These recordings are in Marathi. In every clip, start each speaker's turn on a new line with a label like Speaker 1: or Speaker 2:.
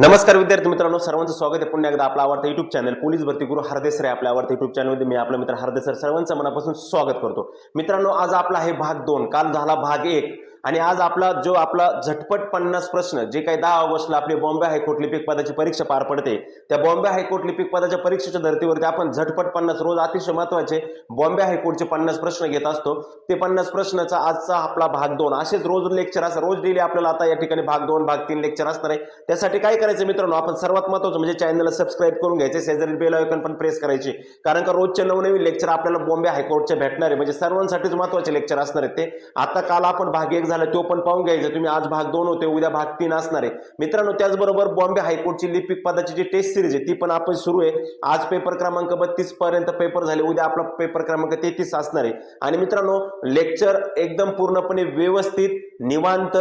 Speaker 1: नमस्कार विद्यार्थी मित्रांनो सर्वांचं स्वागत आहे. पुन्हा एकदा आपला आवडता युट्यूब चॅनल पोलीस भरती गुरु हरदेसर आहे आपल्या आवडत्या युट्यूब चॅनलमध्ये मी आपला मित्र हरदेसर सर्वांचं मनापासून स्वागत करतो. मित्रांनो आज आपला आहे भाग दोन. काल झाला भाग एक. आणि आज आपला जो आपला झटपट पन्नास प्रश्न जे काही दहा ऑगस्टला आपली बॉम्बे हायकोर्ट लिपिक पदाची परीक्षा पार पडते त्या बॉम्बे हायकोर्ट लिपिक पदाच्या परीक्षेच्या धर्तीवरती आपण झटपट पन्नास रोज अतिशय महत्त्वाचे बॉम्बे हायकोर्टचे पन्नास प्रश्न घेत असतो. ते पन्नास प्रश्नाचा आजचा आपला भाग दोन असेच रोज लेक्चर असं रोज डेली आपल्याला आता या ठिकाणी भाग दोन भाग तीन लेक्चर असणार आहे. त्यासाठी काय करायचं मित्रांनो आपण सर्वात महत्वाचं म्हणजे चॅनलला सबस्क्राईब करून घ्यायचे शेजारी बेल आयकॉन पण प्रेस करायची. कारण का रोजचे नवनवीन लेक्चर आपल्याला बॉम्बे हायकोर्टचे भेटणार आहे म्हणजे सर्वांसाठीच महत्त्वाचे लेक्चर असणार आहेत ते. आता काल आपण भाग एक झाला तो पण पाहून घ्यायचा. तुम्ही आज भाग दोन होते उद्या भाग तीन असणार आहे. मित्रांनो त्याचबरोबर बॉम्बे हायकोर्टची लिपिक पदाची जी टेस्ट सिरीज आहे ती पण आपण सुरू आहे. आज पेपर क्रमांक बत्तीस पर्यंत पेपर झाले. उद्या आपला पेपर क्रमांक तेहतीस असणार आहे. आणि मित्रांनो लेक्चर एकदम पूर्णपणे व्यवस्थित निवांत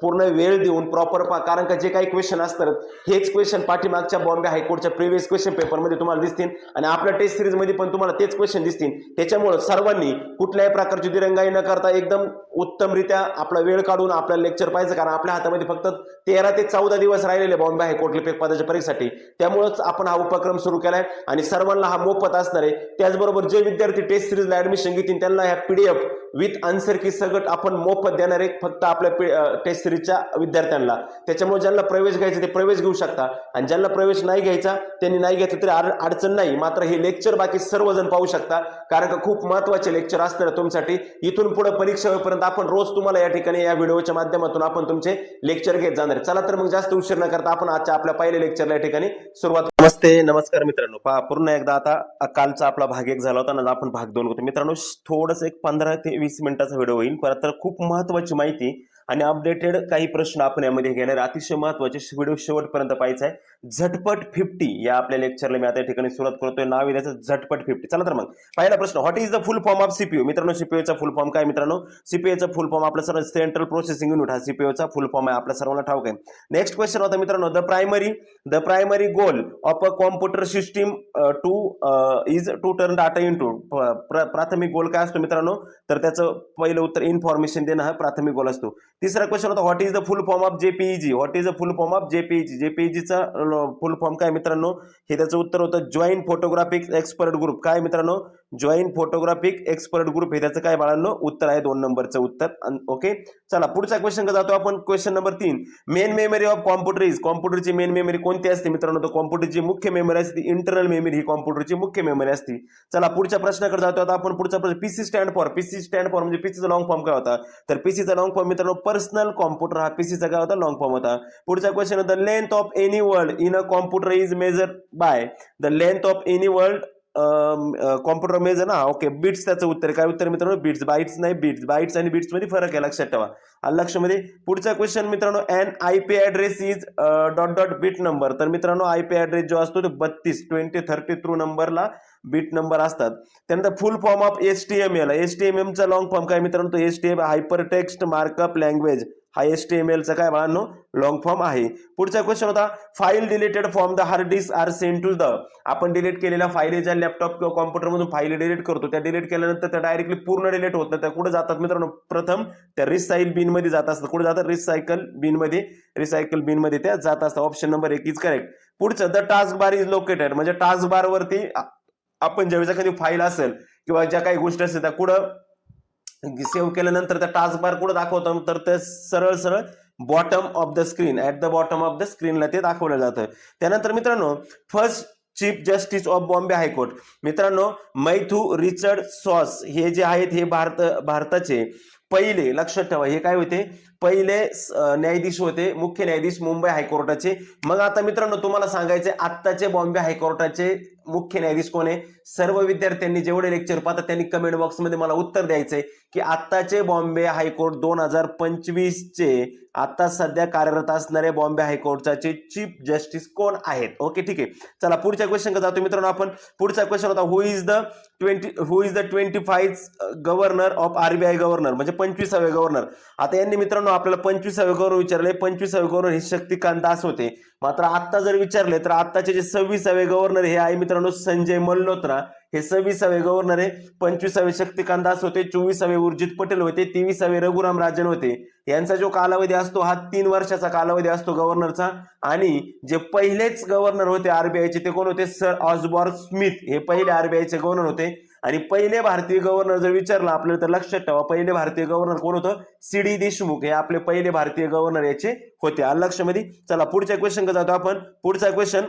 Speaker 1: पूर्ण वेळ देऊन प्रॉपर कारण का जे काही क्वेश्चन असतात हेच क्वेश्चन पाठीमागच्या बॉम्बे हायकोर्टच्या प्रिव्हियस क्वेश्चन पेपरमध्ये तुम्हाला दिसतील. आणि आपल्या टेस्ट सिरीजमध्ये पण तुम्हाला तेच क्वेश्चन दिसतील. त्याच्यामुळे सर्वांनी कुठल्याही प्रकारची दिरंगाई न करता एकदम उत्तमरित्या आपला वेळ काढून आपल्याला लेक्चर पाहिजे कारण आपल्या हातामध्ये फक्त तेरा ते चौदा दिवस राहिलेले बॉम्बे हायकोर्टले लिपिक पदाच्या परीक्षेसाठी. त्यामुळेच आपण हा उपक्रम सुरू केलाय. आणि सर्वांना हा मोफत असणार आहे. त्याचबरोबर जे विद्यार्थी टेस्ट सिरीजला ऍडमिशन घेतील त्यांना ह्या पीडीएफ विथ आन्सर की सगट आपण मोफत देणार आहे. फक्त आपल्या टेस्ट सिरीजच्या विद्यार्थ्यांना. त्याच्यामुळे ज्यांना प्रवेश घ्यायचा ते प्रवेश घेऊ शकता. आणि ज्यांना प्रवेश नाही घ्यायचा त्यांनी नाही घेतलं तरी अडचण नाही. मात्र हे लेक्चर बाकी सर्वजण पाहू शकता. कारण का खूप महत्त्वाचे लेक्चर असणार आहे तुमच्यासाठी. इथून पुढे परीक्षा होईपर्यंत आपण रोज तुम्हाला या ठिकाणी या व्हिडिओच्या माध्यमातून आपण तुमचे लेक्चर घेत जाणार चला तर मग जास्त उशीर न करता आपण आजच्या आपल्या पहिल्या लेक्चरला या ठिकाणी सुरुवात नमस्ते नमस्कार मित्रांनो. पहा पूर्ण एकदा आता कालचा आपला भाग एक झाला होता ना आपण भाग दोन होतो मित्रांनो थोडस एक पंधरा ते वीस मिनिटाचा व्हिडिओ होईल. परत तर खूप महत्वाची माहिती आणि अपडेटेड काही प्रश्न आपण यामध्ये घेणार अतिशय महत्त्वाचे व्हिडिओ शेवटपर्यंत पाहायचा आहे. झटपट फिफ्टी या आपल्या लेक्चरला मी आता या ठिकाणी सुरुवात करतोय. नाव आहे झटपट फिफ्टी चला तर मग. पहिला प्रश्न what is the full form of CPU मित्रांनो सीपीयूचा फुल फॉर्म काय मित्रांनो? सीपीयूचा फुल फॉर्म आपला सर्व सेंट्रल प्रोसेसिंग युनिट हा सीपीयूचा फुल फॉर्म आहे आपल्या सर्वांना ठाऊक आहे. नेक्स्ट क्वेश्चन होता मित्रांनो the primary the primary goal of a computer system to is to turn data into प्राथमिक गोल काय असतो मित्रांनो? तर त्याचं पहिलं उत्तर इन्फॉर्मेशन देणं हा प्राथमिक गोल असतो. तिसरा क्वेश्चन होता what is the full form of JPEG what is the full form of JPEG जेपीईजीचा full form काय मित्रांनो? हे त्याचं उत्तर होतं जॉईंट फोटोग्राफिक एक्सपर्ट ग्रुप काय मित्रांनो? जॉईन फोटोग्राफिक एक्सपर्ट ग्रुप हे त्याचं काय बाळांनो? उत्तर आहे दोन नंबरचं उत्तर. ओके चला पुढचा क्वेश्चन जातो आपण. क्वेश्चन नंबर तीन. Main memory of computer is कॉम्प्युटरची main memory कोणती असते मित्रांनो? तर कॉम्प्युटरची मुख्य मेमरी असते. इंटरनल मेमरी ही कॉम्प्युटरची मुख्य मेमरी असते. चला पुढच्या प्रश्नाकडे जातो. आता आपण पुढचा प्रश्न. PC stand for PC stand for म्हणजे पीसीचा लॉंग फॉर्म काय होता? तर पीसीचा लॉंग फॉर्म मित्रांनो पर्सनल कॉम्प्युटर हा पीसीचा काय होता? लॉंग फॉर्म होता. पुढचा क्वेश्चन होता length of any world in a computer is measure by the length of any world computer measure ना ओके बिट्स त्याचं उत्तर काय उत्तर मित्रांनो? बिट्स बाईट्स नाही बिट्स बाईट्स आणि बिट्समध्ये फरक आहे लक्षात ठेवा. आणि लक्षामध्ये पुढचा क्वेश्चन मित्रांनो an I P address is dot dot bit number तर मित्रांनो आय पी ॲड्रेस जो असतो तो बत्तीस ट्वेंटी थर्टी थ्रू नंबरला बीट नंबर असतात. त्यानंतर full form of S T M L S T M एमचा long form काय मित्रांनो? तो S T M hyper text markup language हा एस टी एम एलचा काय बाळांनो लॉंग फॉर्म आहे. पुढचा क्वेश्चन होता file deleted from the hard disk are send to the आपण डिलीट केलेल्या फाईली ज्या लॅपटॉप किंवा कॉम्प्युटरमधून फाईल डिलीट करतो त्या डिलीट केल्यानंतर त्या डायरेक्टली पूर्ण डिलीट होत नाही. त्या कुठे जातात मित्रांनो? प्रथम त्या रिसाईल बिनमध्ये जात असतात. कुठे जातात? रिसायकल बिनमध्ये रिसायकल बिनमध्ये त्या जात असतात. ऑप्शन नंबर एक इज करेक्ट पुढचं the task bar is located म्हणजे टास्क बार वरती आपण ज्यावेळेस एखादी फाईल असेल किंवा ज्या काही गोष्टी असतील त्या कुठं सेव्ह केल्यानंतर त्या टास्क बार कुठं दाखवतो तर ते सरळ सरळ bottom of the screen at the bottom of the स्क्रीनला ते दाखवलं जातं. त्यानंतर मित्रांनो first chief justice of Bombay high court मित्रांनो मैथू रिचर्ड सॉस हे जे आहेत हे भारत भारताचे पहिले लक्षात ठेवा हे काय होते? पहिले न्यायाधीश होते मुख्य न्यायाधीश मुंबई हायकोर्टाचे. मग आता मित्रांनो तुम्हाला सांगायचे आत्ताचे बॉम्बे हायकोर्टाचे मुख्य न्यायाधीश कोण आहे? सर्व विद्यार्थ्यांनी जेवढे लेक्चर पाहतात त्यांनी कमेंट बॉक्समध्ये मला उत्तर द्यायचंय की आत्ताचे बॉम्बे हायकोर्ट दोन हजार पंचवीसचे आता सध्या कार्यरत असणारे बॉम्बे हायकोर्टाचे चीफ जस्टिस कोण आहेत? ओके ठीक आहे. चला पुढच्या क्वेश्चन जातो मित्रांनो आपण. पुढचा क्वेश्चन होता who is the twenty who is the twenty five governor of RBI governor म्हणजे पंचवीसावे गव्हर्नर आता यांनी मित्रांनो आपल्याला पंचवीसावे गव्हर्नर विचारले पंचवीसावे गव्हर्नर हे शक्तिकांत दास होते. मात्र आत्ता जर विचारले तर आत्ताचे जे सव्वीसावे गव्हर्नर हे आहे मित्रांनो संजय मल्होत्रा. हे सव्वीसावे गव्हर्नर आहे पंचवीसावे शक्तिकांत दास होते चोवीसावे उर्जित पटेल होते तेवीसावे रघुराम राजन होते. यांचा जो कालावधी असतो हा तीन वर्षाचा कालावधी असतो गव्हर्नरचा आणि जे पहिलेच गव्हर्नर होते आरबीआयचे ते कोण होते? सर ऑसबॉर्ग स्मिथ हे पहिले आरबीआयचे गव्हर्नर होते. आणि पहिले भारतीय गव्हर्नर जर विचारलं आपल्याला तर लक्षात ठेवा पहिले भारतीय गव्हर्नर कोण होतं? C D Deshmukh. हे आपले पहिले भारतीय गव्हर्नर याचे होते. आलं लक्षामध्ये चला पुढच्या क्वेश्चन जातो आपण. पुढचा question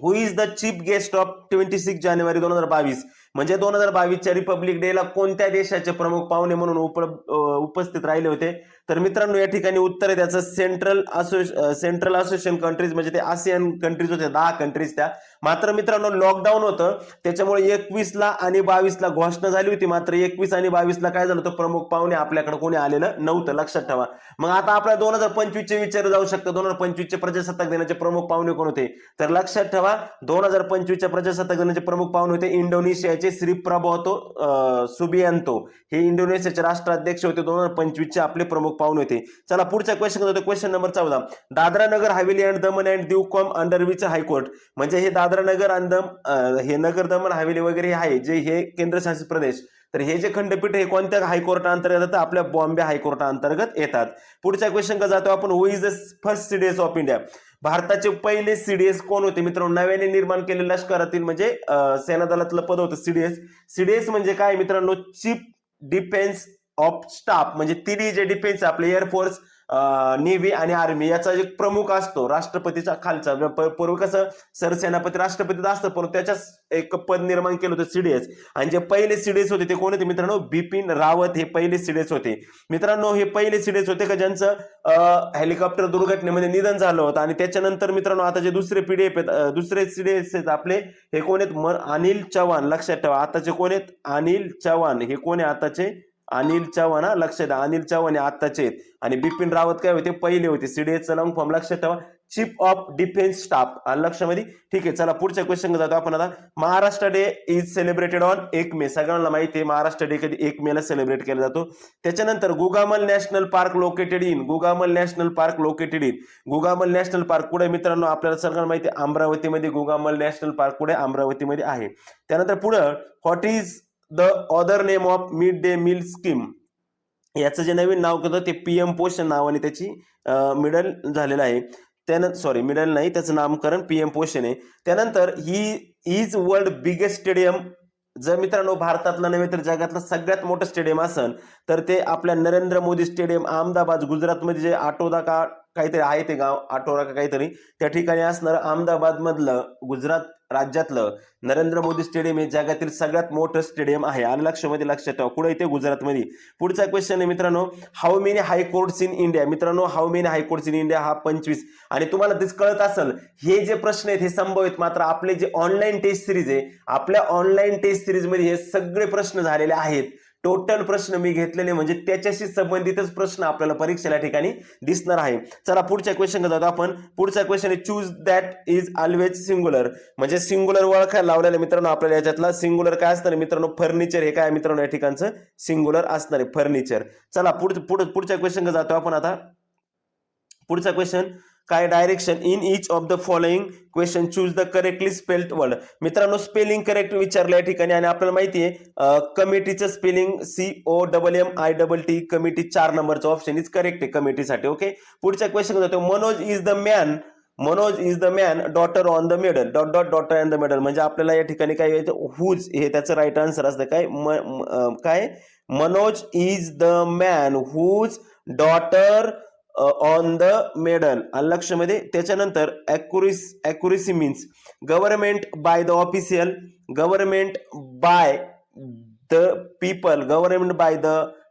Speaker 1: who is the chief guest of twenty six जानेवारी दोन हजार बावीस? म्हणजे दोन हजार बावीसच्या रिपब्लिक डेला कोणत्या देशाचे प्रमुख पाहुणे म्हणून उप उपस्थित राहिले होते? तर मित्रांनो या ठिकाणी उत्तर आहे त्याचं सेंट्रल असोसिए सेंट्रल असोसिएशन कंट्रीज म्हणजे ते आसियन कंट्रीज होते दहा कंट्रीज त्या. मात्र मित्रांनो लॉकडाऊन होतं. त्याच्यामुळे एकवीसला आणि बावीसला घोषणा झाली होती. मात्र एकवीस आणि बावीसला काय झालं होतं? प्रमुख पाहुणे आपल्याकडे कोणी आलेलं नव्हतं लक्षात ठेवा. मग आता आपल्या दोन हजार पंचवीसचे विचार जाऊ शकतं. दोन हजार पंचवीसचे प्रजासत्ताक दिनाचे प्रमुख पाहुणे कोण होते? तर लक्षात ठेवा दोन हजार पंचवीसच्या प्रजासत्ताक दिनाचे प्रमुख पाहुणे होते इंडोनेशियाचे श्री प्रबोतो सुबियांतो हे इंडोनेशियाचे राष्ट्राध्यक्ष होते. दोन हजार पंचवीसचे आपले प्रमुख पाहुणे होते. चला पुढचा क्वेश्चन होतो. क्वेश्चन नंबर चौदा. Dadra Nagar Haveli and Daman and Diu come under which high court म्हणजे हे दादरा नगर आणि दम हे नगर दमन हवेली वगैरे हे आहे. जे हे केंद्रशासित प्रदेश. तर हे जे खंडपीठ हे कोणत्या हायकोर्टा अंतर्गत येतात आपल्या बॉम्बे हायकोर्टा अंतर्गत येतात. पुढच्या क्वेश्चन का जातो आपण who is the first CDS of India भारताचे पहिले सीडीएस कोण होते? मित्रांनो नव्याने निर्माण केलेल्या लष्करातील म्हणजे सेना दलातलं पद होतं सीडीएस सीडीएस म्हणजे काय? मित्रांनो चीफ डिफेन्स ऑफ स्टाफ म्हणजे तिन्ही जे डिफेन्स आपले एअरफोर्स नेव्ही आणि आर्मी याचा जे प्रमुख असतो राष्ट्रपतीचा खालचा. पूर्व पूर्वी कसं सरसेनापती राष्ट्रपती असतं पण त्याच्याच एक पद निर्माण केलं होतं सीडीएस आणि जे पहिले सीडीएस होते ते कोण होते मित्रांनो? बिपिन रावत हे पहिले सीडीएस होते. मित्रांनो हे पहिले सीडीएस होते का ज्यांचं हेलिकॉप्टर दुर्घटनेमध्ये निधन झालं होतं? आणि त्याच्यानंतर मित्रांनो आता जे दुसरे पीडीएफ आहेत दुसरे सीडीएस आहेत आपले हे कोण आहेत? म- अनिल चव्हाण. लक्षात ठेवा आताचे कोण आहेत? अनिल चव्हाण. हे कोण आहे आताचे? अनिल चव्हाण हा लक्षात द्या. अनिल चव्हाण हे आत्ताचे आहेत. आणि बिपिन रावत काय होते? पहिले होते. सीडीएसचा लॉंग फॉर्म लक्षात ठेवा. चीफ ऑफ डिफेन्स स्टाफ आणि लक्षामध्ये? ठीक आहे चला पुढच्या क्वेश्चन जातो आपण आता. Maharashtra day is celebrated on एक मे. सगळ्यांना माहिती आहे महाराष्ट्र डे कधी एक मेला सेलिब्रेट केला जातो. त्याच्यानंतर Gugamal national park located in Gugamal national park located in Gugamal national park कुठे मित्रांनो? आपल्याला सगळ्यांना माहिती आहे अमरावतीमध्ये गुगामल नॅशनल पार्क कुठे अमरावतीमध्ये आहे. त्यानंतर पुढं what is the other name of mid day meal scheme. याचं जे नवीन नाव होतं ते पी एम पोषण नावाने त्याची मिडल झालेलं आहे. त्यानंतर सॉरी मिडल नाही त्याचं नामकरण पी एम पोषण आहे त्यानंतर ही इज वर्ल्ड बिगेस्ट स्टेडियम जर मित्रांनो भारतातलं नव्हे तर जगातलं सगळ्यात मोठं स्टेडियम असेल तर ते आपल्या नरेंद्र मोदी स्टेडियम अहमदाबाद गुजरातमध्ये जे आटोदा का काहीतरी आहे ते गाव आटोरा का काहीतरी त्या ठिकाणी असणारं अहमदाबादमधलं गुजरात राज्यातलं नरेंद्र मोदी स्टेडियम हे जगातील सगळ्यात मोठं स्टेडियम आहे. आणि लक्षामध्ये लक्षात ठेवा. कुठे इथे गुजरातमध्ये. पुढचा क्वेश्चन आहे मित्रांनो how many high courts in India मित्रांनो how many high courts in India हा पंचवीस. आणि तुम्हाला दिस कळत असेल हे जे प्रश्न आहेत हे संभवित मात्र आपले जे ऑनलाईन टेस्ट सिरीज आहे आपल्या ऑनलाईन टेस्ट सिरीजमध्ये हे सगळे प्रश्न झालेले आहेत. टोटल प्रश्न मी घेतलेले म्हणजे त्याच्याशी संबंधितच प्रश्न आपल्याला परीक्षेला ठिकाणी दिसणार आहे. चला पुढच्या क्वेश्चन जातो आपण. पुढचा क्वेश्चन आहे choose that is always singular म्हणजे सिंगुलर ओळखायला लावलेलं मित्रांनो आपल्याला याच्यातला. सिंगुलर काय असणार मित्रांनो? फर्निचर हे काय मित्रांनो या ठिकाणचं? सिंगुलर असणार आहे. फर्निचर चला पुढ पुढ पुढच्या क्वेश्चन जातो आपण आता. पुढचा क्वेश्चन काय direction in each of the following question choose the correctly spelled word मित्रांनो स्पेलिंग करेक्ट विचारलं या ठिकाणी आणि आपल्याला माहिती आहे कमिटीचं spelling C O double M I double T committee चार नंबरचं ऑप्शन इज करेक्ट आहे कमिटीसाठी ओके पुढच्या क्वेश्चन जातो. Manoj is the man Manoj is the man daughter on the medal dot dot daughter on the medal म्हणजे आपल्याला या ठिकाणी काय हुज हे त्याचं राईट आन्सर असतं. काय? म- काय? Manoj is the man whose daughter on the medal लक्षमध्ये त्याच्यानंतर अॅक्युरिस accuracy means government by the official government by the people government by the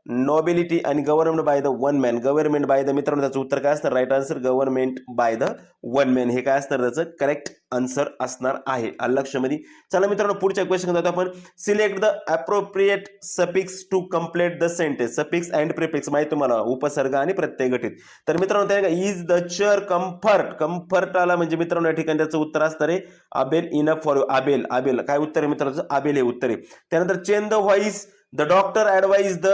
Speaker 1: nobility आणि government by the one man government by the मित्रांनो त्याचं उत्तर काय असणार? Right answer government by the one man हे काय असणार? त्याचं करेक्ट आन्सर असणार आहे. लक्षमध्ये? चला मित्रांनो पुढच्या क्वेश्चन जातो आपण select the appropriate suffix to complete the sentence suffix and prefix माहिती तुम्हाला? उपसर्ग आणि प्रत्यय गठीत. तर मित्रांनो त्या is the chair comfort comfort आला म्हणजे मित्रांनो या ठिकाणी त्याचं उत्तर असणार आहे able enough for able able काय उत्तर आहे मित्रांनो? आबेल हे उत्तर आहे. त्यानंतर change the voice the doctor advise the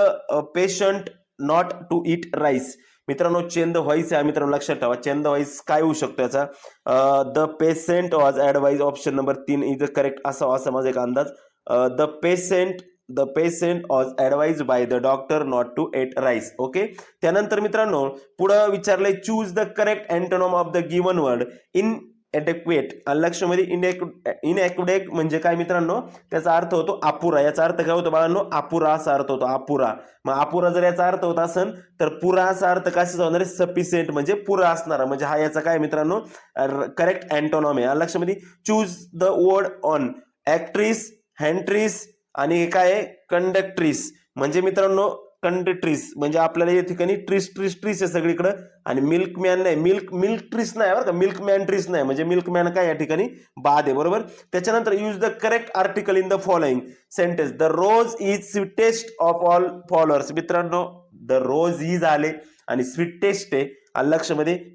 Speaker 1: patient not to eat rice मित्रांनो चेंद व्हॉइस आहे मित्रांनो लक्षात ठेवा. चेंद व्हॉइस काय होऊ शकतो याचा? The patient was advise option number तीन इज द करेक्ट असावा असा माझा एक अंदाज. The patient the patient was advise by the doctor not to eat rice okay त्यानंतर मित्रांनो पुढं विचारलंय choose the correct antonym of the given word in adequate लक्षमध्ये इनएक इनएक्युडेक म्हणजे काय मित्रांनो? त्याचा अर्थ होतो अपुरा. याचा अर्थ काय होतो बाळांनो? अपुरा असा अर्थ होतो अपुरा. मग अपुरा जर याचा अर्थ होत असेल तर पुरा असा अर्थ कसा होणार आहे? सफिशियंट म्हणजे पुरा असणारा. म्हणजे हा याचा काय मित्रांनो? करेक्ट अँटोनॉम आहे लक्षामध्ये choose the word on actress huntress आणि काय आहे? कंडक्ट्रिस म्हणजे मित्रांनो कंडक्ट्रिस म्हणजे आपल्याला या ठिकाणी ट्रिस ट्रीस ट्रीस आहे सगळीकडं. आणि मिल्क मॅन नाही मिल्क मिल्क ट्रीस नाही बरं का? मिल्क मॅन ट्रिस नाही. म्हणजे मिल्क मॅन काय या ठिकाणी? बाद आहे बरोबर? त्याच्यानंतर use the correct article in the following sentence the rose is sweetest of all flowers मित्रांनो द रोज इज आले आणि स्वीटेस्ट आहे. आलं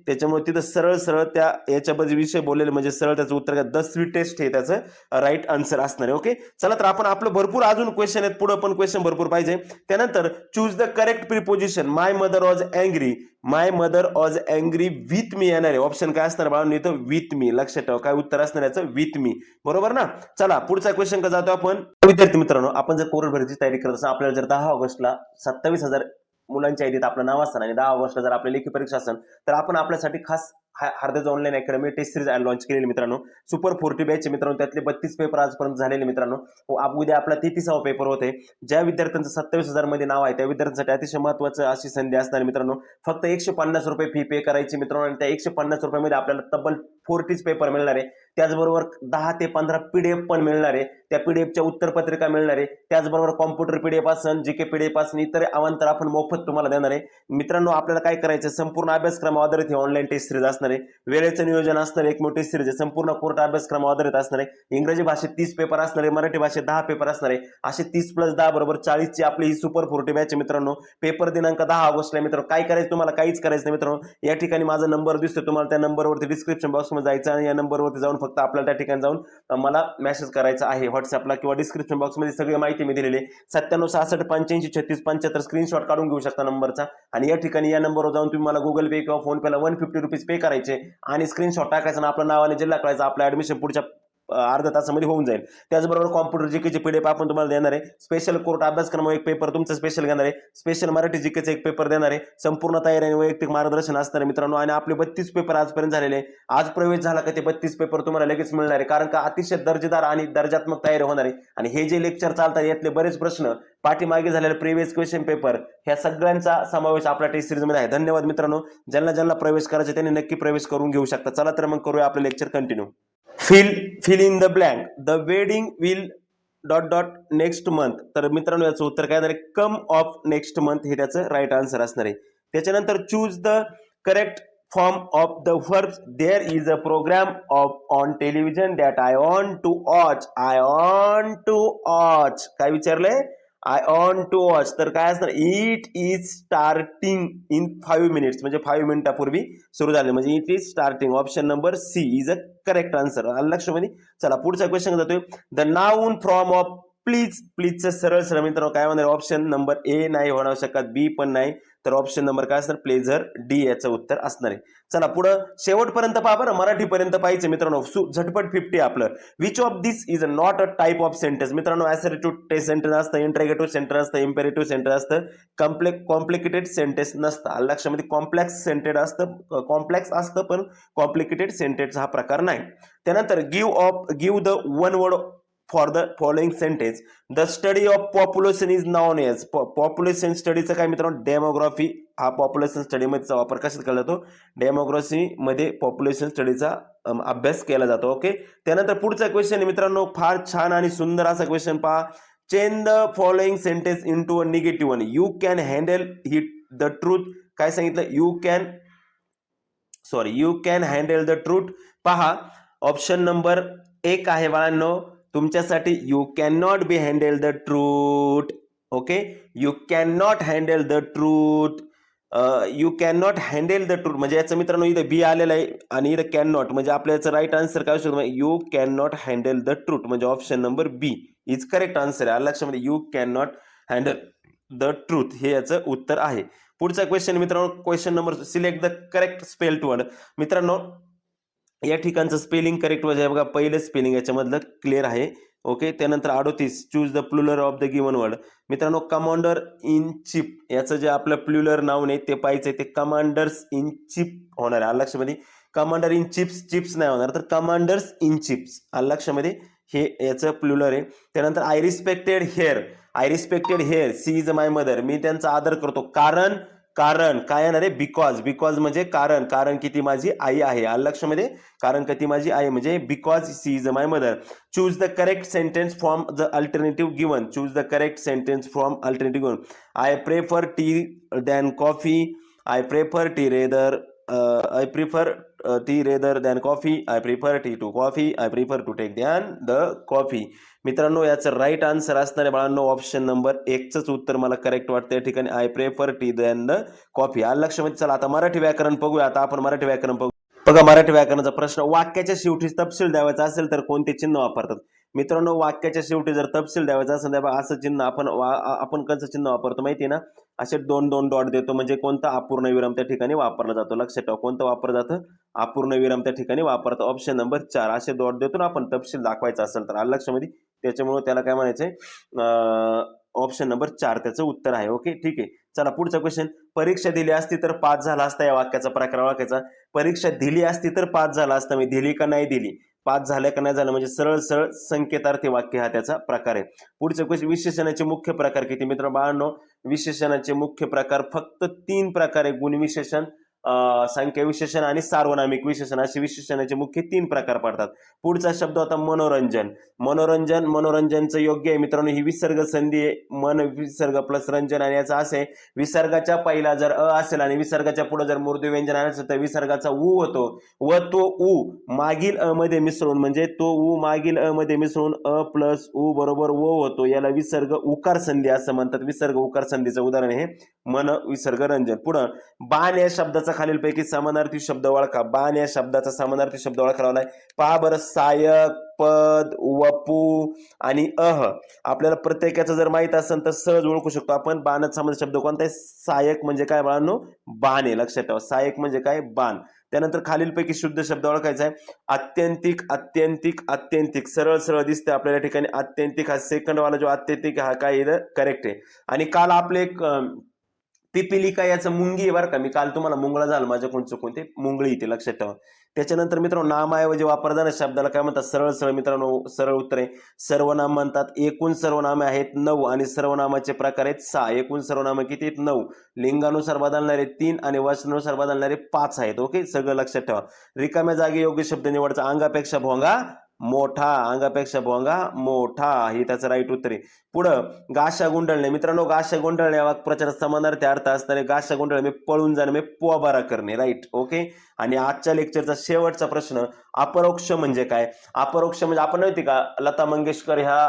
Speaker 1: त्याच्यामुळे तिथं सरळ सरळ त्या याच्याबद्दल विषय बोललेले म्हणजे सरळ त्याचं उत्तर काय? द स्वीटेस्ट हे त्याचं राईट आन्सर असणार आहे ओके चला तर आपण आपलं भरपूर अजून क्वेश्चन आहेत. पुढं पण क्वेश्चन भरपूर पाहिजे. त्यानंतर choose the correct preposition my mother was angry my mother was angry with me येणार आहे. ऑप्शन काय असणार बाळून? इथं विथ मी लक्षात ठेवा. काय उत्तर असणार याचं विथ मी बरोबर ना? चला पुढचा क्वेश्चन का जातो आपण? विद्यार्थी मित्रांनो आपण जर कोरड भरतीची तयारी करत असाल आपल्याला जर दहा ऑगस्टला सत्तावीस हजार मुलांच्या यादीत आपलं नाव असतं आणि दहा ऑगस्टला जर आपली लेखी परीक्षा असेल तर आपण आपल्यासाठी खास हार्दज online academy test series launch केलेली मित्रांनो. सुपर फोर्टी बॅच मित्रांनो. त्यातले बत्तीस पेपर आजपर्यंत झालेले मित्रांनो. हो, आप- उद्या आपला तेहतीसावा पेपर होते. ज्या विद्यार्थ्यांचं सत्तावीस हजारमध्ये नाव आहे त्या विद्यार्थ्यांसाठी अतिशय महत्वाचं अशी संधी असणार मित्रांनो. फक्त एकशे पन्नास रुपये फी पे करायची मित्रांनो आणि त्या एकशे पन्नास रुपयामध्ये आपल्याला तब्बल फोर्टीज पेपर मिळणार आहे. त्याचबरोबर दहा ते पंधरा पीडीएफ पण मिळणार आहे. त्या पीडीएफच्या उत्तरपत्रिका मिळणार आहे. त्याचबरोबर कॉम्प्युटर पीडीएफ असन जी के पीडीएफ असन इतर अवांतर आपण मोफत तुम्हाला देणार आहे. मित्रांनो आपल्याला काय करायचं संपूर्ण अभ्यासक्रम आधारित ऑनलाईन टेस्ट सिरीज असणार आहे वेळेचं नियोजन असणार आहे एक मोठी सिरीज आहे. संपूर्ण कोर्ट अभ्यासक्रम आधारित असणार आहे इंग्रजी भाषेत तीस पेपर असणार आहे मराठी भाषेत दहा पेपर असणार आहे असे तीस प्लस दहा बरोबर चाळीसची आपली ही सुपर फोर्टी बॅच आहे मित्रांनो. पेपर दिनांक दहा ऑगस्टला मित्रांनो. काय करायचं तुम्हाला? काहीच करायचं नाही मित्रांनो. या ठिकाणी माझा नंबर दिसतो तुम्हाला. त्या नंबरवरती डिस्क्रिप्शन बॉक्समध्ये जायचं आणि या नंबरवरती जाऊन फक्त आपल्याला त्या ठिकाणी जाऊन मला मेसेज करायचा आहे व्हॉट्सअपला किंवा डिस्क्रिप्शन बॉक्समध्ये सगळी माहिती मी दिलेली आहे. सत्त्याण्णव सहासष्ट पंच्याऐंशी छत्तीस पंच्याहत्तर स्क्रीनशॉट काढून घेऊ शकता नंबरचा आणि या ठिकाणी या नंबरवर जाऊन तुम्ही मला गुगल पे किंवा फोन पेला वन फिफ्टी रुपीज पे करायचे आणि स्क्रीनशॉट टाकायचा आणि आपलं नाव आणि जिल्हा कळायचा आपलं ऍडमिशन पुढच्या अर्धा अर्ध्या तासामध्ये होऊन जाईल. त्याचबरोबर कॉम्प्युटर जीकेचे पीडीएफ आपण तुम्हाला देणार आहे स्पेशल कोर्ट अभ्यासक्रम एक पेपर तुमचा स्पेशल घेणार आहे स्पेशल मराठी जीकेचा एक पेपर देणार आहे संपूर्ण तयारी आणि वैयक्तिक मार्गदर्शन असणार आहे मित्रांनो. आणि आपले बत्तीस पेपर आजपर्यंत झालेले आहे. आज प्रवेश झाला का ते बत्तीस पेपर तुम्हाला लगेच मिळणार आहे. कारण का अतिशय दर्जेदार आणि दर्जात्मक तयारी होणार आहे. आणि हे जे लेक्चर चालतात यातले बरेच प्रश्न पाठीमागे झालेले प्रिव्हियस क्वेश्चन पेपर ह्या सगळ्यांचा समावेश आपल्या टेस्ट सिरीजमध्ये आहे. धन्यवाद मित्रांनो. ज्यांना ज्यांना प्रवेश करायचा त्यांनी नक्की प्रवेश करून घेऊ शकता. चला तर मग करूया आपलं lecture continue fill fill in the blank the wedding will dot dot next month तर मित्रांनो याचं उत्तर काय असणार आहे? कम ऑफ नेक्स्ट मंथ हे त्याचं राईट आन्सर असणार आहे. त्याच्यानंतर choose the correct form of the verbs there is a programme of on television that I want to watch I want to watch काय विचारलंय? आय ऑन टू वॉच तर काय असणार? It is starting in five minutes म्हणजे फाईव्ह मिनिटापूर्वी सुरू झाले. म्हणजे it is starting option number C is a correct answer लक्षमध्ये? चला पुढचा क्वेश्चन जातोय the noun form of please प्लीजचं सरळ सरळ मित्रांनो काय म्हणणार ऑप्शन नंबर ए नाही होणार शकत बी पण नाही. तर ऑप्शन नंबर काय असणार? प्लेझर डी याचं उत्तर असणार आहे. चला पुढं शेवटपर्यंत पहा बरं. मराठीपर्यंत पाहिजे मित्रांनो. सु झटपट फिफ्टी आपलं. Which of this is not a type of sentence मित्रांनो ॲसरेटिव्ह टेस्ट सेंटेन्स असतं इंटरेगेटिव्ह सेंटेन्स असतं इम्पेरेटिव्ह सेंटेन्स असतं. कम्प्लेक कॉम्प्लिकेटेड सेंटेन्स नसतं. लक्षामध्ये कॉम्प्लेक्स सेंटेड असतं कॉम्प्लेक्स असतं पण कॉम्प्लिकेटेड सेंटेन्स हा प्रकार नाही. त्यानंतर give off give the one word for the following sentence the study of population is known as population स्टडीचं काय मित्रांनो? डेमोग्राफी हा पॉप्युलेशन स्टडीमध्येचा वापर कशात केला जातो? डेमोग्राफीमध्ये पॉप्युलेशन स्टडीचा अभ्यास केला जातो. ओके त्यानंतर पुढचा क्वेश्चन मित्रांनो. फार छान आणि सुंदर असा क्वेश्चन पहा. Change the following sentence into a negative one you can handle he the truth काय सांगितलं? You can sorry you can handle the truth पहा. ऑप्शन नंबर एक आहे बाळांनो. तुमच्यासाठी you can not be handle the truth okay you can not handle the truth you can not handle the truth म्हणजे याचं मित्रांनो इथं बी आलेलं आहे आणि इथं कॅन नॉट म्हणजे आपल्या याचं राईट आन्सर काय असू you can not handle the truth म्हणजे option number B is correct answer आहे. लक्षामध्ये you can not handle the truth हे याचं उत्तर आहे. पुढचा क्वेश्चन मित्रांनो question number select the correct spelled word मित्रांनो या ठिकाणचं स्पेलिंग करेक्ट म्हणजे बघा पहिलं स्पेलिंग याच्यामधलं क्लिअर आहे. ओके त्यानंतर अडोतीस choose the plural of the given word मित्रांनो कमांडर इन चिप याचं जे आपलं प्लुलर नाव नाही ते पाहिजे ते कमांडर्स इन चिप होणार आहे. लक्षामध्ये? कमांडर इन चिप्स चिप्स नाही होणार. तर कमांडर्स इन चिप्स लक्षामध्ये? हे याचं प्लुलर आहे. त्यानंतर I respected her I respected her she is my mother मी त्यांचा आदर करतो. कारण कारण. काय येणार आहे? बिकॉज बिकॉज म्हणजे कारण. कारण की ती माझी आई आहे. आलं लक्षामध्ये कारण का ती माझी आई म्हणजे because she is my mother choose the correct sentence from the alternative given choose the correct sentence from alternative given I prefer tea than coffee I prefer tea rather I prefer tea rather than coffee I prefer tea to coffee I prefer to take than the coffee मित्रांनो याचं राईट आन्सर असणारे बाळांनो ऑप्शन नंबर एकचंच उत्तर मला करेक्ट वाटतं या ठिकाणी I prefer tea than the coffee आलं लक्षामध्ये चला आता मराठी व्याकरण बघूया. आता आपण मराठी व्याकरण बघू. बघा मराठी व्याकरणाचा प्रश्न वाक्याच्या शेवटी तपशील द्यावायचा असेल तर कोणते चिन्ह वापरतात? मित्रांनो वाक्याच्या शेवटी जर तपशील द्यावायचा असेल तर असं चिन्ह आपण वा- आपण कसं चिन्ह वापरतो माहिती आहे ना? असे दोन दोन डॉट देतो. म्हणजे कोणता अपूर्ण विराम त्या ठिकाणी वापरला जातो. लक्षात ठेवा कोणतं वापरलं जातं? अपूर्ण विराम त्या ठिकाणी वापरतो. ऑप्शन नंबर चार असे डॉट देतो ना आपण तपशील दाखवायचा असेल तर. आलं लक्षामध्ये? त्याच्यामुळे त्याला काय म्हणायचंय? ऑप्शन नंबर चार त्याचं उत्तर आहे. ओके ठीक आहे. चला पुढचा क्वेश्चन परीक्षा दिली असती तर पास झाला असता या वाक्याचा प्रकार ओळखायचा. परीक्षा दिली असती तर पास झाला असता. मी दिली का नाही दिली? पाच झालं का नाही झालं म्हणजे सरळ सरळ संकेतार्थी वाक्य हा त्याचा प्रकार आहे. पुढचं क्वेश्चन विशेषणाचे मुख्य प्रकार किती? मित्र बाळांनो विशेषणाचे मुख्य प्रकार फक्त तीन प्रकार आहे. गुणविशेषण संख्या विशेषण आणि सार्वनामिक विशेषण असे विशेषणाचे मुख्य तीन प्रकार पडतात. पुढचा शब्द होता मनोरंजन. मनोरंजन मनोरंजनचं योग्य आहे. मित्रांनो ही विसर्ग संधी आहे. मन विसर्ग प्लस रंजन आणि याचा असं आहे. विसर्गाच्या पहिला जर अ असेल आणि विसर्गाच्या पुढे जर मृदू व्यंजन असेल तर विसर्गाचा उ होतो व तो उ मागील अ मध्ये मिसळून म्हणजे तो उ मागील अ मध्ये मिसळून अ प्लस उ बरोबर व होतो. याला विसर्ग उकार संधी असं म्हणतात. विसर्ग उकार संधीचं उदाहरण हे मन विसर्गरंजन. पुढं बाण या शब्दाचा खालीलपैकी समानार्थी शब्द ओळखा. बाण या शब्दाचा समानार्थी शब्द ओळखा लावलाय. पहा बरं सायक पद वपू आणि अह. आपल्याला प्रत्येकाचं जर माहीत असेल तर सहज ओळखू शकतो आपण. बाणाचा समान शब्द कोणता आहे? सायक म्हणजे काय बाळांनो? बाण आहे लक्षात ठेवा. सायक म्हणजे काय? बाण. त्यानंतर खालीलपैकी शुद्ध शब्द ओळखायचा आहे. आत्यंतिक आत्यंतिक आत्यंतिक सरळ सरळ दिसते आपल्याला या ठिकाणी. आत्यंतिक हा सेकंड वाला जो आत्यंतिक हा काय करेक्ट आहे. आणि काल आपले एक पिपिलिका याचं मुंगी आहे बरं का. मी काल तुम्हाला मुंगळा झालं माझ्याकडून चुकून ते मुंगळी इथे लक्षात ठेवा. त्याच्यानंतर मित्रांनो नामाऐवजी वापरताना शब्दाला काय म्हणतात? सरळ सरळ मित्रांनो सरळ उत्तर. आहे सर्वनाम म्हणतात एकूण सर्वनामे आहेत नऊ आणि सर्वनामाचे प्रकार आहेत सहा. एकूण सर्वनामे किती आहेत? नऊ. लिंगानुसार बदलणारे तीन आणि वचनानुसार बदलणारे पाच आहेत. ओके? सगळं लक्षात ठेवा. रिकाम्या जागी योग्य शब्द निवडचा. अंगापेक्षा भोंगा मोठा अंगापेक्षा भोंगा मोठा हे त्याचं राईट उत्तर आहे. पुढं गाशा गुंडळणे. मित्रांनो गाशा गुंडळणे या वाक्प्रचारात समानार्थी अर्थ असणारे गाशा गुंडळणे. म्हणजे पळून जाणे म्हणजे पोबारा करणे. राईट ओके आणि आजच्या लेक्चरचा शेवटचा प्रश्न अपरोक्ष म्हणजे काय? अपरोक्ष म्हणजे आपण माहिती का लता मंगेशकर ह्या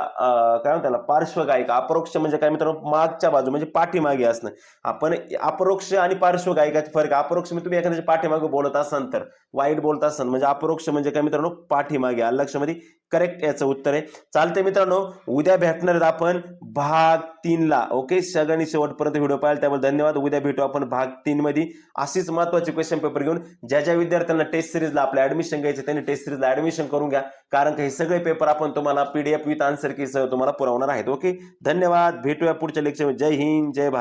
Speaker 1: काय म्हणतात पार्श्वगायिका अपरोक्ष म्हणजे काय मित्रांनो? मागच्या बाजू म्हणजे पाठीमागे असणं. आपण अपरोक्ष आणि पार्श्वगायिकाचे फरक आहे. अपरोक्ष म्हणजे तुम्ही एखाद्याच्या पाठीमागे बोलत असाल तर वाईट बोलत असाल म्हणजे अपरोक्ष म्हणजे काय मित्रांनो? पाठीमागे. आलं लक्षामध्ये करेक्ट याचं उत्तर आहे. चालतंय मित्रांनो उद्या भेटणार आहेत आपण भाग तीनला. ओके सगळ्यांनी शेवटपर्यंत व्हिडिओ पाहिला त्यामुळे धन्यवाद. उद्या भेटू आपण भाग तीनमध्ये. अशीच महत्वाची क्वेश्चन पेपर घेऊन. ज्या ज्या विद्यार्थ्यांना टेस्ट सिरीजला आपलं ऍडमिशन घ्यायचं त्यांनी टेस्ट सिरीजला ऍडमिशन करून घ्या. कारण का हे सगळे पेपर आपण तुम्हाला पीडीएफ विथ आन्सर की सह तुम्हाला पुरवणार आहेत. ओके धन्यवाद. भेटूया पुढच्या लेक्चर जय हिंद. जय भारत.